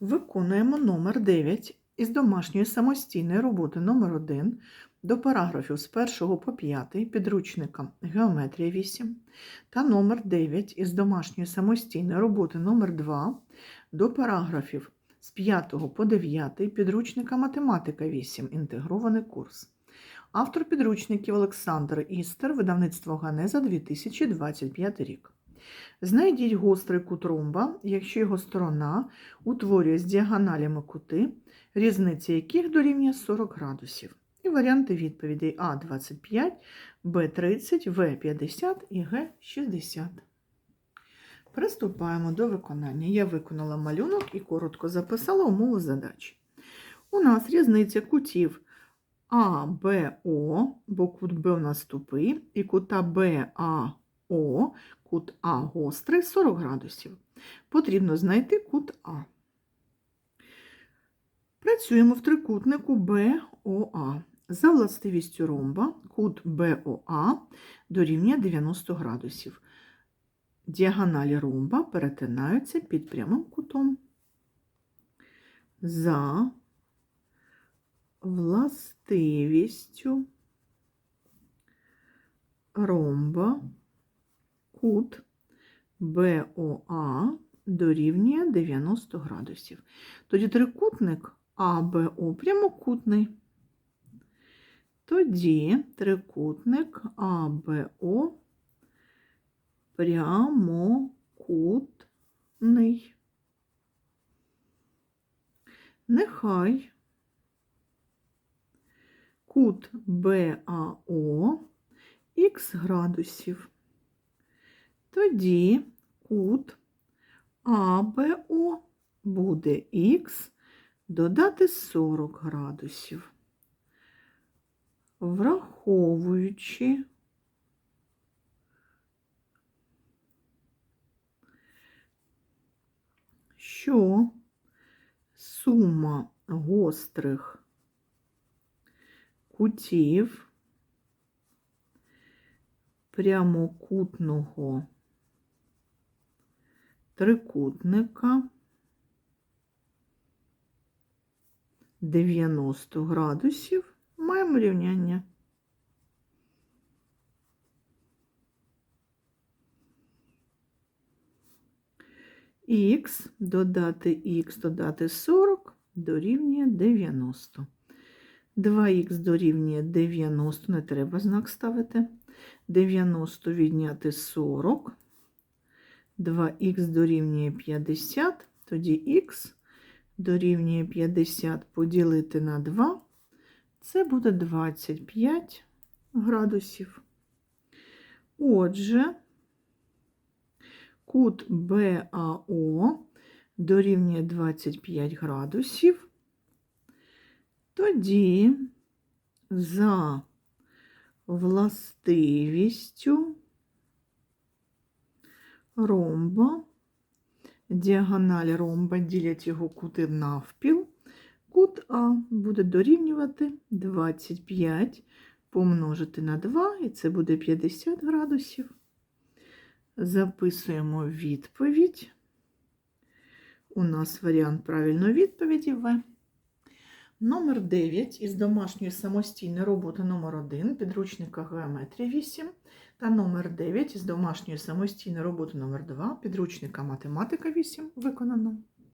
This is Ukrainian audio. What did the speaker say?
Виконуємо номер 9 із домашньої самостійної роботи номер 1 до параграфів з 1 по 5 підручника Геометрія 8 та номер 9 із домашньої самостійної роботи номер 2 до параграфів з 5 по 9 підручника Математика 8 інтегрований курс. Автор підручників Олександр Істер, видавництво Ганеза 2025 рік. Знайдіть гострий кут ромба, якщо його сторона утворює з діагоналями кути, різниця яких дорівнює 40 градусів. І варіанти відповідей А25, Б30, В50 і Г60. Приступаємо до виконання. Я виконала малюнок і коротко записала умову задачі. У нас різниця кутів А, Б, О, бо кут Б у нас тупий, і кута Б, А, О, кут А гострий 40 градусів. Потрібно знайти кут А. Працюємо в трикутнику БОА. За властивістю ромба кут БОА дорівнює 90 градусів. Діагоналі ромба перетинаються під прямим кутом. За властивістю ромба кут БОА дорівнює 90 градусів. Тоді трикутник АБО прямокутний. Тоді трикутник АБО прямокутний. Нехай кут БАО х градусів. Тоді кут АБО буде х додати 40 градусів. Враховуючи що сума гострих кутів прямокутного трикутника 90 градусів маємо рівняння. Х додати х додати 40 дорівнює 90. 2х дорівнює 90, не треба знак ставити. 90 відняти 40. 2х дорівнює 50, тоді х дорівнює 50 поділити на 2, це буде 25 градусів. Отже, кут БАО дорівнює 25 градусів, тоді за властивістю ромба, діагональ ромба ділять його кути навпіл, кут А буде дорівнювати 25 помножити на 2, і це буде 50 градусів. Записуємо відповідь. У нас варіант правильної відповіді В. Номер 9 із домашньої самостійної роботи номер 1 підручника геометрії 8 та номер 9 із домашньої самостійної роботи номер 2 підручника Математика 8 виконано.